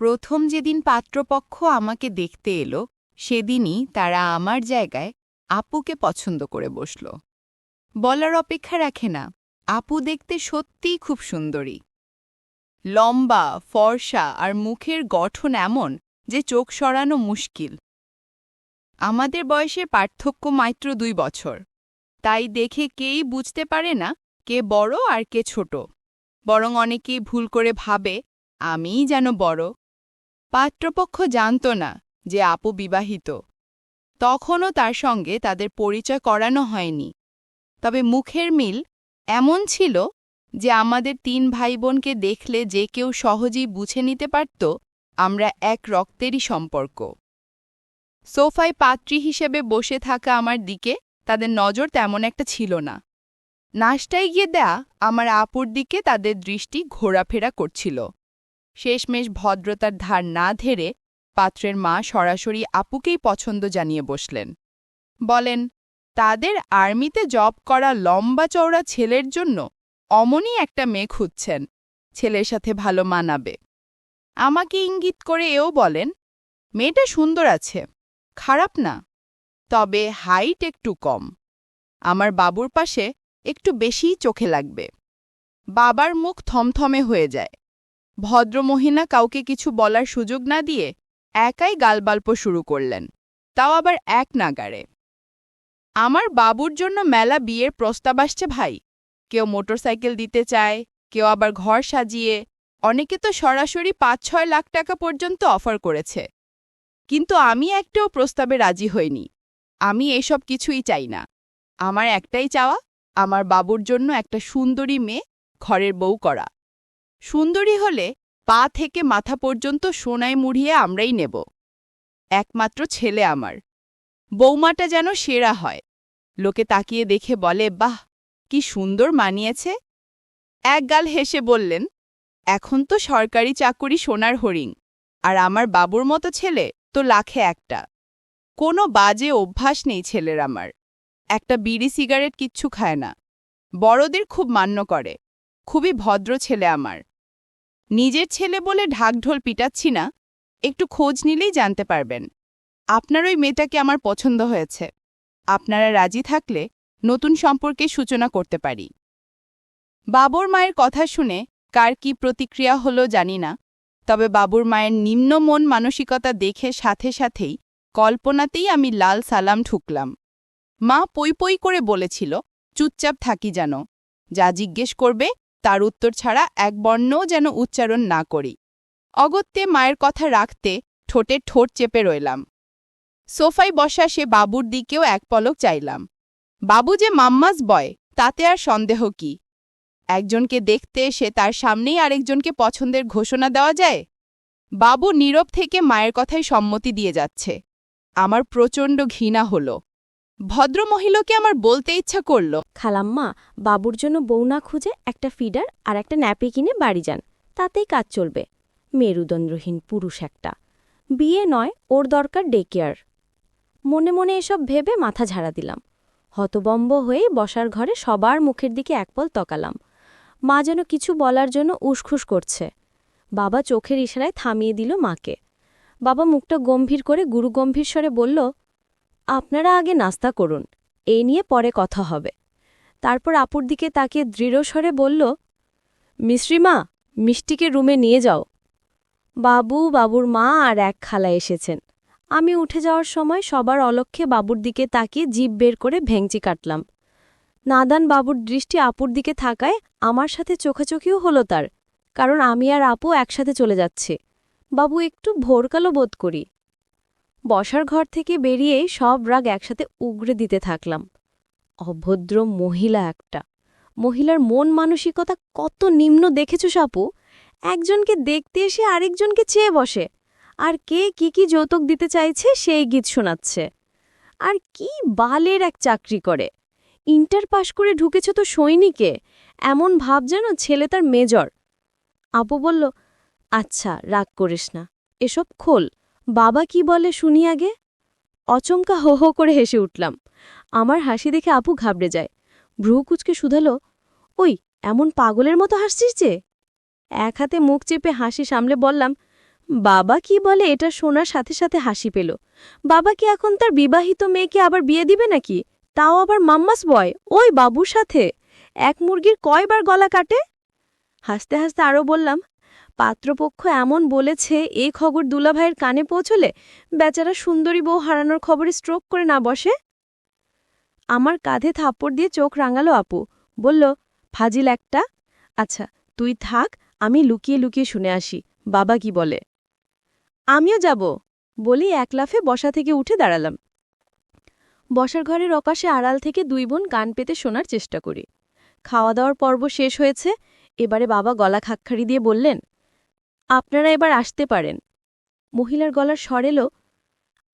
প্রথম যেদিন পাত্রপক্ষ আমাকে দেখতে এলো, সেদিনই তারা আমার জায়গায় আপুকে পছন্দ করে বসল। বলার অপেক্ষা রাখে না, আপু দেখতে সত্যিই খুব সুন্দরী। লম্বা, ফর্সা আর মুখের গঠন এমন যে চোখ সরানো মুশকিল। আমাদের বয়সের পার্থক্য মাত্র দুই বছর। তাই দেখে কেই বুঝতে পারে না কে বড় আর কে ছোট। বরং অনেকেই ভুল করে ভাবে, আমিই যেন বড়। পাত্রপক্ষ জানত না যে আপু বিবাহিত। তখনও তার সঙ্গে তাদের পরিচয় করানো হয়নি। তবে মুখের মিল এমন ছিল যে আমাদের তিন ভাই বোনকে দেখলে যে কেউ সহজেই বুঝে নিতে পারত, আমরা এক রক্তেরই সম্পর্ক। সোফায় পাত্রী হিসেবে বসে থাকা আমার দিকে তাদের নজর তেমন একটা ছিল না। নাশটায় গিয়ে দেয়া আমার আপুর দিকে তাদের দৃষ্টি ঘোরাফেরা করছিল। শেষমেশ ভদ্রতার ধার না ধেরে পাত্রের মা সরাসরি আপুকেই পছন্দ জানিয়ে বসলেন। বলেন, তাদের আর্মিতে জব করা লম্বা চওড়া ছেলের জন্য অমনই একটা মেয়ে খুঁজছেন, ছেলের সাথে ভালো মানাবে। আমাকে ইঙ্গিত করে এও বলেন, মেয়েটা সুন্দর আছে, খারাপ না, তবে হাইট একটু কম। আমার বাবুর পাশে একটু বেশিই চোখে লাগবে। বাবার মুখ থমথমে হয়ে যায়। ভদ্রমহিলা কাউকে কিছু বলার সুযোগ না দিয়ে একাই গালবাল্প শুরু করলেন। তাও আবার এক নাগারে আমার বাবুর জন্য মেলা বিয়ের প্রস্তাব আসছে ভাই। কেউ মোটরসাইকেল দিতে চায়, কেউ আবার ঘর সাজিয়ে। অনেকে তো সরাসরি পাঁচ ছয় লাখ টাকা পর্যন্ত অফার করেছে। কিন্তু আমি একটাও প্রস্তাবে রাজি হইনি। আমি এসব কিছুই চাই না। আমার একটাই চাওয়া, আমার বাবুর জন্য একটা সুন্দরী মেয়ে ঘরের বউ করা। সুন্দরী হলে পা থেকে মাথা পর্যন্ত সোনায় মুড়িয়ে আমরাই নেব। একমাত্র ছেলে আমার। বৌমাটা যেন সেরা হয়। লোকে তাকিয়ে দেখে বলে, বাহ, কি সুন্দর মানিয়েছে। এক গাল হেসে বললেন, এখন তো সরকারি চাকুরি সোনার হরিং আর আমার বাবুর মতো ছেলে তো লাখে একটা। কোনো বাজে অভ্যাস নেই ছেলের আমার। একটা বিড়ি সিগারেট কিচ্ছু খায় না। বড়দের খুব মান্য করে। খুবই ভদ্র ছেলে আমার। নিজের ছেলে বলে ঢাকঢোল পিটাচ্ছি না, একটু খোঁজ নিলেই জানতে পারবেন। আপনার ওই মেয়েটাকে আমার পছন্দ হয়েছে। আপনারা রাজি থাকলে নতুন সম্পর্কে সূচনা করতে পারি। বাবুর মায়ের কথা শুনে কার কি প্রতিক্রিয়া হলো জানি না, তবে বাবুর মায়ের নিম্ন মন মানসিকতা দেখে সাথে সাথেই কল্পনাতেই আমি লাল সালাম ঠুকলাম। মা পই পই করে বলেছিল, চুপচাপ থাকি যেন। যা জিজ্ঞেস করবে তার উত্তর ছাড়া এক বর্ণও যেন উচ্চারণ না করি। অগত্যে মায়ের কথা রাখতে ঠোঁটে ঠোঁট চেপে রইলাম। সোফায় বসা সে বাবুর দিকেও এক পলক চাইলাম। বাবু যে মাম্মাস বয়, তাতে আর সন্দেহ কি? একজনকে দেখতে সে তার সামনেই আরেকজনকে পছন্দের ঘোষণা দেওয়া যায়? বাবু নীরব থেকে মায়ের কথায় সম্মতি দিয়ে যাচ্ছে। আমার প্রচণ্ড ঘৃণা হল। ভদ্রমহিলাকে আমার বলতে ইচ্ছা করল। খালাম্মা, বাবুর জন্য বউ না খুঁজে একটা ফিডার আর একটা ন্যাপি কিনে বাড়ি যান। তাতেই কাজ চলবে। মেরুদণ্ডহীন পুরুষ একটা। বিয়ে নয়, ওর দরকার ডে কেয়ার মনে মনে এসব ভেবে মাথা ঝাড়া দিলাম। হতবম্ব হয়ে বসার ঘরে সবার মুখের দিকে একপল তকালাম। মা যেন কিছু বলার জন্য উসখুস করছে। বাবা চোখের ইশারায় থামিয়ে দিল মাকে। বাবা মুখটা গম্ভীর করে গুরুগম্ভীর স্বরে বলল আপনারা আগে নাস্তা করুন। এই নিয়ে পরে কথা হবে। তারপর আপুর দিকে তাকে দৃঢ়স্বরে বলল মিশ্রিমা মিষ্টিকে রুমে নিয়ে যাও। বাবু, বাবুর মা আর এক খালা এসেছেন। আমি উঠে যাওয়ার সময় সবার অলক্ষ্যে বাবুর দিকে তাকিয়ে জিভ বের করে ভেংচি কাটলাম। নাদান বাবুর দৃষ্টি আপুর দিকে থাকায় আমার সাথে চোখাচোখিও হলো তার, কারণ আমি আর আপু একসাথে চলে যাচ্ছি। বাবু একটু ভোরকালো বোধ করি। বসার ঘর থেকে বেরিয়ে সব রাগ একসাথে উগড়ে দিতে থাকলাম। অভদ্র মহিলা একটা। মহিলার মন মানসিকতা কত নিম্ন দেখেছ সাপু? একজনকে দেখতে এসে আরেকজনকে চেয়ে বসে। আর কে কি কি যৌতুক দিতে চাইছে সেই গীত শোনাচ্ছে। আর কি বালের এক চাকরি করে। ইন্টার পাশ করে ঢুকেছ তো সৈনিকে। এমন ভাব যেন ছেলে তার মেজর। আপু বলল আচ্ছা রাগ করিস না। এসব খোল। বাবা কি বলে শুনি আগে? অচমকা হো হো করে হেসে উঠলাম। আমার হাসি দেখে আপু ঘাবড়ে যায়। ভ্রু কুচকে শুধালো, ওই, এমন পাগলের মতো হাসছিস যে? এক হাতে মুখ চেপে হাসি সামলে বললাম, বাবা কি বলে এটা শোনার সাথে সাথে হাসি পেল। বাবা কি এখন তার বিবাহিত মেয়েকে আবার বিয়ে দিবে নাকি? তাও আবার মাম্মাস বয়, ওই বাবুর সাথে। এক মুরগির কয়বার গলা কাটে? হাসতে হাসতে আরও বললাম পাত্রপক্ষ এমন বলেছে এই খবর দুলাভাইয়ের কানে পৌঁছলে বেচারা সুন্দরী বউ হারানোর খবরে স্ট্রোক করে না বসে? আমার কাঁধে থাপ্পড় দিয়ে চোখ রাঙালো আপু, বলল, ফাজিল একটা? আচ্ছা তুই থাক, আমি লুকিয়ে লুকিয়ে শুনে আসি, বাবা কি বলে? আমিও যাব বলি এক লাফে বসা থেকে উঠে দাঁড়ালাম। বসার ঘরের অকাশে আড়াল থেকে দুই বোন কান পেতে শোনার চেষ্টা করি। খাওয়া দাওয়ার পর্ব শেষ হয়েছে, এবারে বাবা গলা খাক্খারি দিয়ে বললেন আপনারা এবার আসতে পারেন। মহিলার গলার স্বর এলো,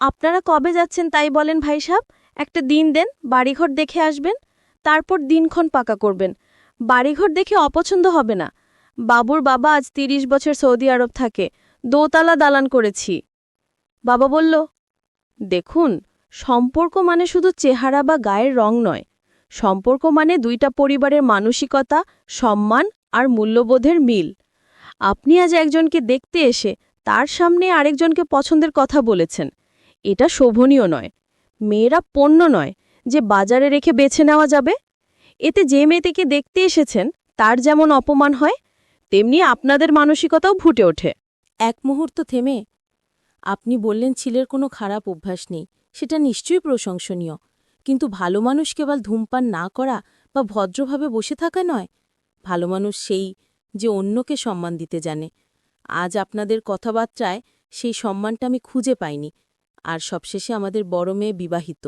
আপনারা কবে যাচ্ছেন তাই বলেন ভাই সাহেব? একটা দিন দেন, বাড়িঘর দেখে আসবেন, তারপর দিনক্ষণ পাকা করবেন। বাড়িঘর দেখে অপছন্দ হবে না। বাবুর বাবা আজ তিরিশ বছর সৌদি আরব থাকে, দোতলা দালান করেছি। বাবা বলল, দেখুন, সম্পর্ক মানে শুধু চেহারা বা গায়ের রং নয়। সম্পর্ক মানে দুইটা পরিবারের মানসিকতা, সম্মান আর মূল্যবোধের মিল। আপনি আজ একজনকে দেখতে এসে তার সামনে আরেকজনকে পছন্দের কথা বলেছেন। এটা শোভনীয় নয়। মেয়েরা পণ্য নয় যে বাজারে রেখে বেছে নেওয়া যাবে। এতে যে মেয়েটিকে দেখতে এসেছেন, তার যেমন অপমান হয়, তেমনি আপনাদের মানসিকতাও ফুটে ওঠে। এক মুহূর্ত থেমে। আপনি বললেন ছেলের কোনো খারাপ অভ্যাস নেই। সেটা নিশ্চয়ই প্রশংসনীয়। কিন্তু ভালো মানুষ কেবল ধূমপান না করা বা ভদ্রভাবে বসে থাকা নয়। ভালো মানুষ সেই যে অন্যকে সম্মান দিতে জানে। আজ আপনাদের কথাবার্তায় সেই সম্মানটা আমি খুঁজে পাইনি। আর সবশেষে আমাদের বড় মেয়ে বিবাহিত।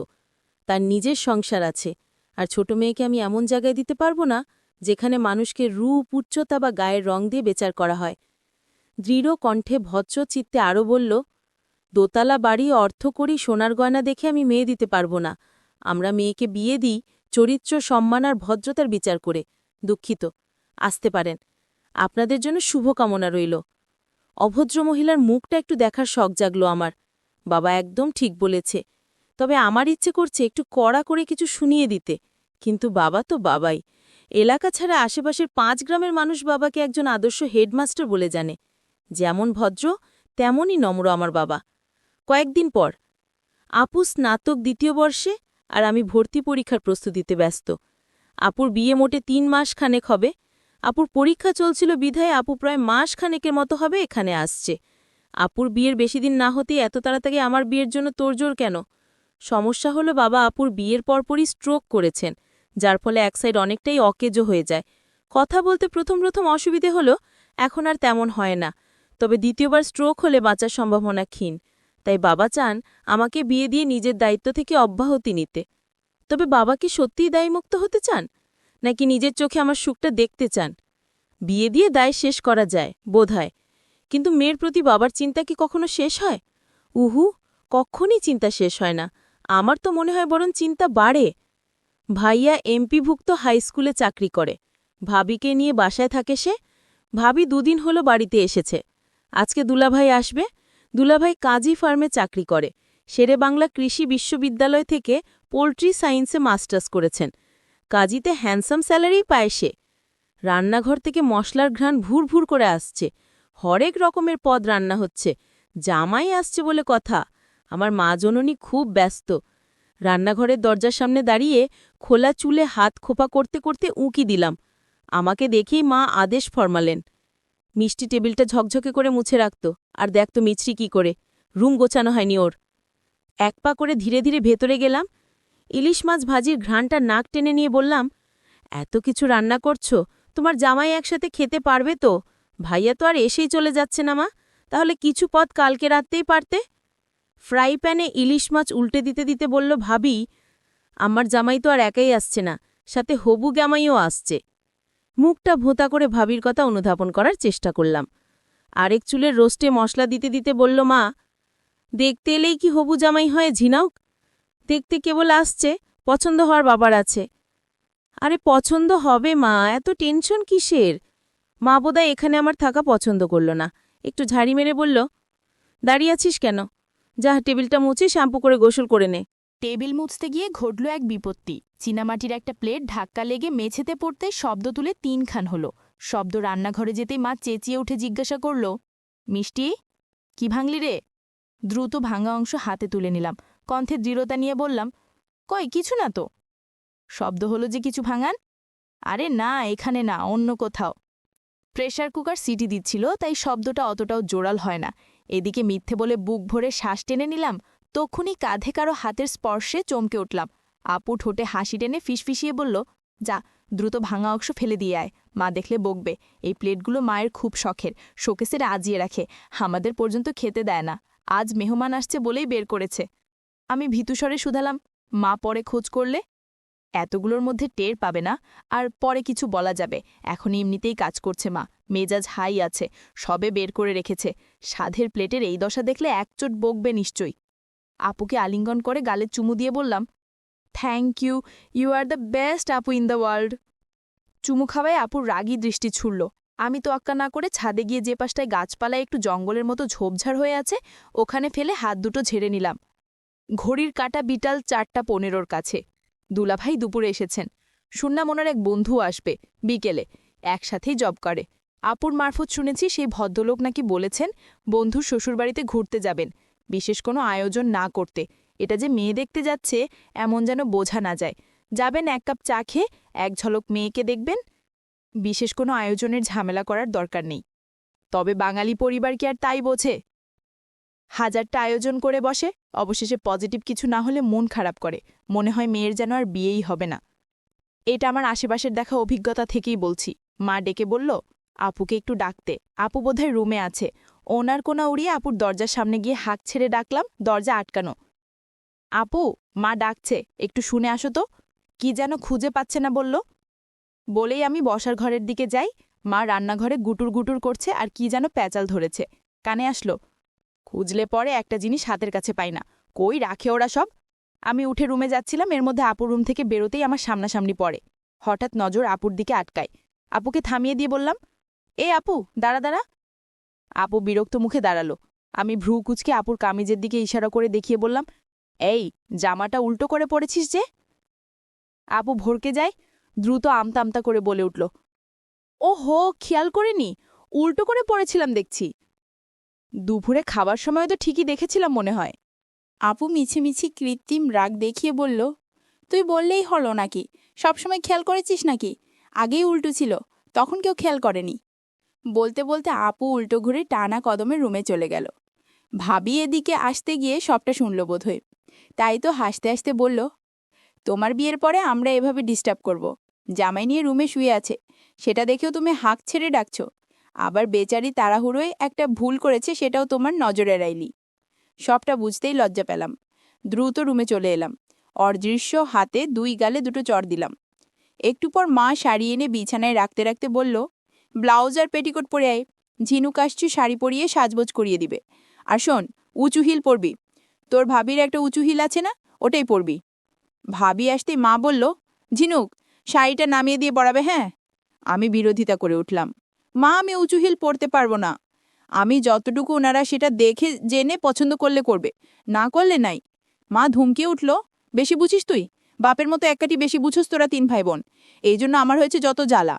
তার নিজের সংসার আছে। আর ছোট মেয়েকে আমি এমন জায়গায় দিতে পারব না, যেখানে মানুষকে রূপ, উচ্চতা বা গায়ের রং দিয়ে বেচার করা হয়। দৃঢ় কণ্ঠে ভদ্র চিত্তে আরও বলল, দোতলা বাড়ি অর্থ করি সোনার গয়না দেখে আমি মেয়ে দিতে পারব না। আমরা মেয়েকে বিয়ে দিই চরিত্র, সম্মান আর ভদ্রতার বিচার করে। দুঃখিত। আসতে পারেন। আপনাদের জন্য শুভকামনা রইল। অভদ্র মহিলার মুখটা একটু দেখার শখ জাগলো আমার। বাবা একদম ঠিক বলেছে। তবে আমার ইচ্ছে করছে একটু কড়া করে কিছু শুনিয়ে দিতে। কিন্তু বাবা তো বাবাই। এলাকা ছাড়া আশেপাশের পাঁচ গ্রামের মানুষ বাবাকে একজন আদর্শ হেডমাস্টার বলে জানে। যেমন ভদ্র, তেমনই নম্র আমার বাবা। কয়েকদিন পর। আপু স্নাতক দ্বিতীয় বর্ষে আর আমি ভর্তি পরীক্ষার প্রস্তুতিতে ব্যস্ত। আপুর বিয়ে মোটে তিন মাস খানেক হবে। আপুর পরীক্ষা চলছিল বিধায় আপু প্রায় মাস খানেকের মতো হবে এখানে আসছে। আপুর বিয়ের বেশি দিন না হতেই এত তাড়াতাড়ি আমার বিয়ের জন্য তোড়জোড় কেন? সমস্যা হলো বাবা আপুর বিয়ের পরপরই স্ট্রোক করেছেন, যার ফলে এক সাইড অনেকটাই অকেজো হয়ে যায়। কথা বলতে প্রথম প্রথম অসুবিধে হলো, এখন আর তেমন হয় না। তবে দ্বিতীয়বার স্ট্রোক হলে বাঁচার সম্ভাবনা ক্ষীণ। তাই বাবা চান আমাকে বিয়ে দিয়ে নিজের দায়িত্ব থেকে অব্যাহতি নিতে। তবে বাবা কি সত্যিই দায়মুক্ত হতে চান? নাকি নিজের চোখে আমার সুখটা দেখতে চান? বিয়ে দিয়ে দায় শেষ করা যায় বোধহয় কিন্তু মেয়ের প্রতি বাবার চিন্তা কি কখনো শেষ হয়? উহু, কখনই চিন্তা শেষ হয় না। আমার তো মনে হয় বরং চিন্তা বাড়ে। ভাইয়া এমপিভুক্ত হাইস্কুলে চাকরি করে। ভাবিকে নিয়ে বাসায় থাকে সে। ভাবি দুদিন হলো বাড়িতে এসেছে। আজকে দুলাভাই আসবে। দুলাভাই কাজী ফার্মে চাকরি করে। শেরে বাংলা কৃষি বিশ্ববিদ্যালয় থেকে পোলট্রি সায়েন্সে মাস্টার্স করেছেন। কাজীতে হ্যান্ডসাম স্যালারি পায় সে। রান্নাঘর থেকে মশলার ঘ্রাণ ভুর ভুর করে আসছে। হরেক রকমের পদ রান্না হচ্ছে। জামাই আসছে বলে কথা। আমার মা জননী খুব ব্যস্ত। রান্নাঘরের দরজার সামনে দাঁড়িয়ে খোলা চুলে হাত খোপা করতে করতে উঁকি দিলাম। আমাকে দেখেই মা আদেশ ফরমালেন। মিষ্টি টেবিলটা ঝকঝকে করে মুছে রাখত। আর দেখত মিছরি কি করে। রুম গোছানো হয়নি ওর। এক পা করে ধীরে ধীরে ভেতরে গেলাম। ইলিশ মাছ ভাজির ঘ্রাণটা নাক টেনে নিয়ে বললাম, এত কিছু রান্না করছ, তোমার জামাই একসাথে খেতে পারবে তো? ভাইয়া তো আর এসেই চলে যাচ্ছে না মা, তাহলে কিছু পদ কালকে রাততেই পারতে? ফ্রাই প্যানে ইলিশ মাছ উল্টে দিতে দিতে বলল, ভাবি, আমার জামাই তো আর একাই আসছে না, সাথে হবু গ্যামাইও আসছে। মুখটা ভোঁতা করে ভাবির কথা অনুধাবন করার চেষ্টা করলাম। আরেক চুলের রোস্টে মশলা দিতে দিতে বলল, মা, দেখতে এলেই কি হবু জামাই হয়, ঝিনাউক? দেখতে কেবল আসছে, পছন্দ হওয়ার বাবার আছে। আরে, পছন্দ হবে মা, এত টেনশন কিসের? মা বোধহয় এখানে আমার থাকা পছন্দ করল না। একটু ঝাড়ি মেরে বলল, দাঁড়িয়ে আছিস কেন? যা, টেবিলটা মুছে শ্যাম্পু করে গোসল করে নে। টেবিল মুছতে গিয়ে ঘটল এক বিপত্তি। চীনামাটির একটা প্লেট ধাক্কা লেগে মেঝেতে পড়তে শব্দ তুলে তিনখান হলো। শব্দ রান্নাঘরে যেতেই মা চেঁচিয়ে উঠে জিজ্ঞাসা করল, মিষ্টি, কি ভাঙলি রে? দ্রুত ভাঙা অংশ হাতে তুলে নিলাম। কণ্ঠে দৃঢ়তা নিয়ে বললাম, কই, কিছু না তো? শব্দ হলো যে কিছু ভাঙান। আরে না, এখানে না, অন্য কোথাও। প্রেশার কুকার সিটি দিচ্ছিল, তাই শব্দটা অতটাও জোরাল হয় না। এদিকে মিথ্যে বলে বুক ভরে শ্বাস টেনে নিলাম তক্ষুনি কাঁধে কারও হাতের স্পর্শে চমকে উঠলাম। আপু ঠোঁটে হাসি টেনে ফিসফিসিয়ে বলল, যা, দ্রুত ভাঙা অংশ ফেলে দিয়ে আয়, মা দেখলে বকবে। এই প্লেটগুলো মায়ের খুব শখের শোকেসের আজিয়ে রাখে। আমাদের পর্যন্ত খেতে দেয় না। আজ মেহমান আসছে বলেই বের করেছে। আমি ভীতুস্বরে শুধালাম, মা পরে খোঁজ করলে, এতগুলোর মধ্যে টের পাবে না, আর পরে কিছু বলা যাবে এখন এমনিতেই কাজ করছে মা, মেজাজ হাই আছে, সবে বের করে রেখেছে, সাধের প্লেটের এই দশা দেখলে একচোট বকবে নিশ্চয়ই। আপুকে আলিঙ্গন করে গালে চুমু দিয়ে বললাম thank you you are the best আপু ইন দ্য ওয়ার্ল্ড চুমু খাওয়ায় আপুর রাগী দৃষ্টি ছুড়ল, আমি তো আক্কা না করে ছাদে গিয়ে যে পাশটায় গাছপালায় একটু জঙ্গলের মতো ঝোপঝাড় হয়ে আছে, ওখানে ফেলে হাত দুটো ঝেড়ে নিলাম। ঘড়ির কাটা বিটাল চারটা পনেরোর কাছে। দুলাভাই দুপুরে এসেছেন। শুনলাম ওনার এক বন্ধু আসবে বিকেলে, একসাথেই জব করে। আপুর মারফত শুনেছি সেই ভদ্রলোক নাকি বলেছেন বন্ধুর শ্বশুরবাড়িতে ঘুরতে যাবেন, বিশেষ কোনো আয়োজন না করতে। এটা যে মেয়ে দেখতে যাচ্ছে, এমন যেন বোঝা না যায়। যাবেন এক কাপ চা খেয়ে, এক ঝলক মেয়েকে দেখবেন? বিশেষ কোনো আয়োজনের ঝামেলা করার দরকার নেই। তবে বাঙালি পরিবার কি আর তাই বোঝে? হাজারটা আয়োজন করে বসে, অবশেষে পজিটিভ কিছু না হলে মন খারাপ করে, মনে হয় মেয়ের যেন আর বিয়েই হবে না। এটা আমার আশেপাশের দেখা অভিজ্ঞতা থেকেই বলছি। মা ডেকে বলল, আপুকে একটু ডাকতে। আপু বোধহয় রুমে আছে। ওনার কোনা উড়িয়ে আপুর দরজার সামনে গিয়ে হাঁক ছেড়ে ডাকলাম, দরজা আটকানো। আপু, মা ডাকছে, একটু শুনে আসো তো। কি যেন খুঁজে পাচ্ছে না বলল। বলেই আমি বসার ঘরের দিকে যাই। মা রান্নাঘরে গুটুর গুটুর করছে আর কি যেন প্যাচাল ধরেছে। কানে আসলো খুঁজলে পরে একটা জিনিস হাতের কাছে পাই না। কই রাখে ওরা সব? আমি উঠে রুমে যাচ্ছিলাম, এর মধ্যে আপুর রুম থেকে বেরোতেই আমার সামনাসামনি পড়ে। হঠাৎ নজর আপুর দিকে আটকায়। আপুকে থামিয়ে দিয়ে বললাম, এ আপু, দাঁড়া দাঁড়া। আপু বিরক্ত মুখে দাঁড়াল। আমি ভ্রু কুচকে আপুর কামিজের দিকে ইশারা করে দেখিয়ে বললাম, এই, জামাটা উল্টো করে পড়েছিস যে? আপু ভরকে যায়, দ্রুত আমতা আমতা করে বলে উঠল ও হো খেয়াল করিনি, উল্টো করে পড়েছিলাম দেখছি। দুপুরে খাবার সময় তো ঠিকই দেখেছিলাম মনে হয়। আপু মিছিমিছি কৃত্রিম রাগ দেখিয়ে বলল, তুই বললেই হলো নাকি? সবসময় খেয়াল করেছিস নাকি? আগেই উল্টো ছিল, তখন কেউ খেয়াল করেনি। বলতে বলতে আপু উল্টো ঘুরে টানা কদমে রুমে চলে গেল। ভাবি এদিকে আসতে গিয়ে সবটা শুনল বোধহয়। তাই তো হাসতে হাসতে বলল, তোমার বিয়ের পরে আমরা এভাবে ডিস্টার্ব করব। জামাই নিয়ে রুমে শুয়ে আছে। সেটা দেখেও তুমি হাঁক ছেড়ে ডাকছো। আবার বেচারি তাড়াহুড়োয় একটা ভুল করেছে সেটাও তোমার নজরে এড়াইলি সবটা বুঝতেই লজ্জা পেলাম। দ্রুত রুমে চলে এলাম। অদৃশ্য হাতে দুই গালে দুটো চর দিলাম। একটু পর মা শাড়ি এনে বিছানায় রাখতে রাখতে বলল, ব্লাউজ আর পেটিকোট পরে আয়। ঝিনুক আসছু, শাড়ি পরিয়ে সাজবোজ করিয়ে দিবে। আর শোন, উঁচু হিল পরবি। তোর ভাবির একটা উঁচু হিল আছে না, ওটাই পরবি। ভাবি আসতেই মা বলল, ঝিনুক, শাড়িটা নামিয়ে দিয়ে পড়াবে হ্যাঁ? আমি বিরোধিতা করে উঠলাম। মা, আমি উঁচু হিল পড়তে পারব না। আমি যতটুকু ওনারা সেটা দেখে, জেনে পছন্দ করলে করবে। না করলে নাই। মা ধুমকে উঠল, বেশি বুঝিস তুই? বাপের মতো এককাটি বেশি বুঝোস তোরা তিন ভাই বোন এই জন্য আমার হয়েছে যত জ্বালা।